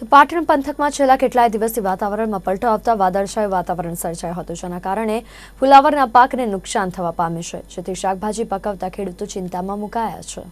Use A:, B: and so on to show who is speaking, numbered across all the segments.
A: તો પાટણ પંથકમાં છેલ્લા કેટલાય દિવસથી વાતાવરણમાં પલટો આવતા વાદળછાયું વાતાવરણ સર્જાયું હતું, જેના કારણે ફુલાવરના પાકને નુકસાન થવા પામ્યું છે. જેથી શાકભાજી પકવતા ખેડૂતો ચિંતામાં મુકાયા છે.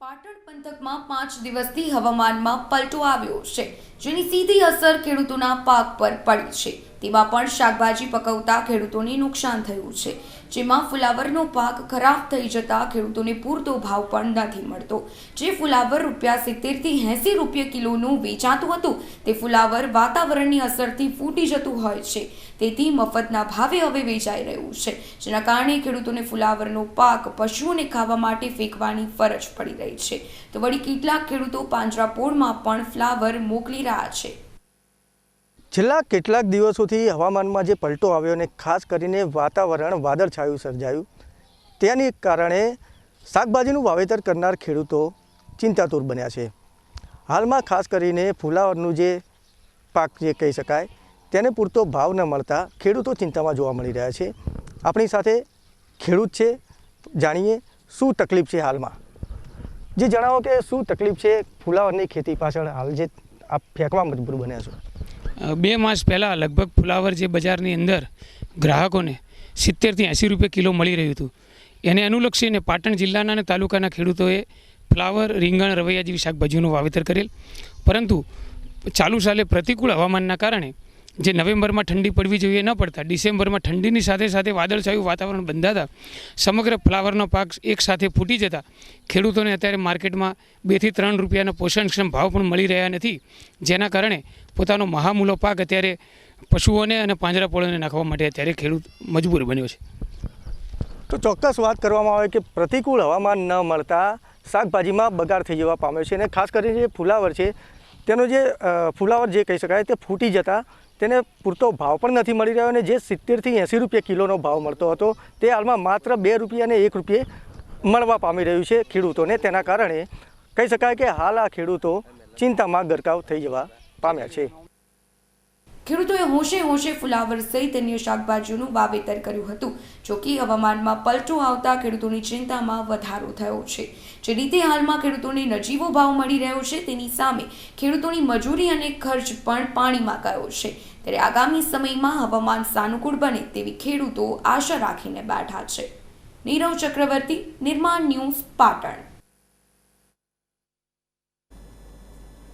B: પાટણ પંથકમાં પાંચ દિવસથી હવામાનમાં પલટો આવ્યો છે, જેની સીધી અસર ખેડૂતોના પાક પર પડી છે. તેમાં પણ શાકભાજી પકવતા ખેડૂતોને નુકસાન થયું છે. જેમાં ફુલાવરનો પાક ખરાબ થઈ જતા ખેડૂતોને પૂરતો ભાવ પણ નથી મળતો. જે ફુલાવર રૂપિયા સિત્તેરથી એંસી રૂપિયા કિલોનું વેચાતું હતું, તે ફુલાવર વાતાવરણની અસરથી ફૂટી જતું હોય છે. તેથી મફતના ભાવે હવે વેચાઈ રહ્યું છે, જેના કારણે ખેડૂતોને ફુલાવરનો પાક પશુઓને ખાવા માટે ફેંકવાની ફરજ પડી રહી છે. તો વળી કેટલાક ખેડૂતો પાંજરાપોળમાં પણ ફ્લાવર મોકલી રહ્યા છે.
C: છેલ્લા કેટલાક દિવસોથી હવામાનમાં જે પલટો આવ્યો અને ખાસ કરીને વાતાવરણ વાદળછાયું સર્જાયું, તેની કારણે શાકભાજીનું વાવેતર કરનાર ખેડૂતો ચિંતાતુર બન્યા છે. હાલમાં ખાસ કરીને ફુલાવરનું જે પાક જે કહી શકાય, તેને પૂરતો ભાવ ન મળતા ખેડૂતો ચિંતામાં જોવા મળી રહ્યા છે. આપણી સાથે ખેડૂત છે, જાણીએ શું તકલીફ છે હાલમાં? જે જણાવો કે શું તકલીફ છે ફુલાવરની ખેતી પાછળ? હાલ જે આપ ફેંકવા મજબૂર બન્યા છો.
D: બે માસ પહેલાં લગભગ ફુલાવર જે બજારની અંદર ગ્રાહકોને સિત્તેરથી એંસી રૂપિયા કિલો મળી રહ્યું હતું. એને અનુલક્ષીને પાટણ જિલ્લાના અને તાલુકાના ખેડૂતોએ ફ્લાવર, રીંગણ, રવૈયા જેવી શાકભાજીઓનું વાવેતર કરેલ. પરંતુ ચાલુ સાલે પ્રતિકૂળ હવામાનના કારણે જે નવેમ્બરમાં ઠંડી પડવી જોઈએ ન પડતા, ડિસેમ્બરમાં ઠંડીની સાથે સાથે વાદળછાયું વાતાવરણ બંધાતા, સમગ્ર ફ્લાવરનો પાક એક સાથે ફૂટી જતા, ખેડૂતોને અત્યારે માર્કેટમાં બેથી ત્રણ રૂપિયાના પોષણક્ષમ ભાવ પણ મળી રહ્યા નથી, જેના કારણે પોતાનો મહામૂલો પાક અત્યારે પશુઓને અને પાંજરાપોળોને નાખવા માટે અત્યારે ખેડૂત મજબૂર બન્યો છે.
C: તો ચોક્કસ વાત કરવામાં આવે કે પ્રતિકૂળ હવામાન ન મળતા શાકભાજીમાં બગાડ થઈ જવા પામ્યો છે અને ખાસ કરીને જે ફુલાવર છે તેનો જે ફુલાવર જે કહી શકાય તે ફૂટી જતા તેને પૂરતો ભાવ પણ નથી મળી રહ્યો અને જે સિત્તેરથી એંસી રૂપિયા કિલોનો ભાવ મળતો હતો તે હાલમાં માત્ર બે રૂપિયા અને એક રૂપિયે મળવા પામી રહ્યું છે ખેડૂતોને. તેના કારણે કહી શકાય કે હાલ આ ખેડૂતો ચિંતામાં ગરકાવ થઈ જવા પામ્યા છે.
B: ખેડૂતોએ હોંશે હોંશે ફુલાવર સહિત અન્ય શાકભાજીઓનું વાવેતર કર્યું હતું. જો કે હવામાનમાં પલટો આવતા ખેડૂતોની ચિંતામાં વધારો થયો છે. જે રીતે હાલમાં ખેડૂતોને નજીવો ભાવ મળી રહ્યો છે, તેની સામે ખેડૂતોની મજૂરી અને ખર્ચ પણ પાણીમાં ગયો છે. ત્યારે આગામી સમયમાં હવામાન સાનુકૂળ બને તેવી ખેડૂતો આશા રાખીને બેઠા છે. નીરવ ચક્રવર્તી, નિર્માણ ન્યૂઝ પાટણ.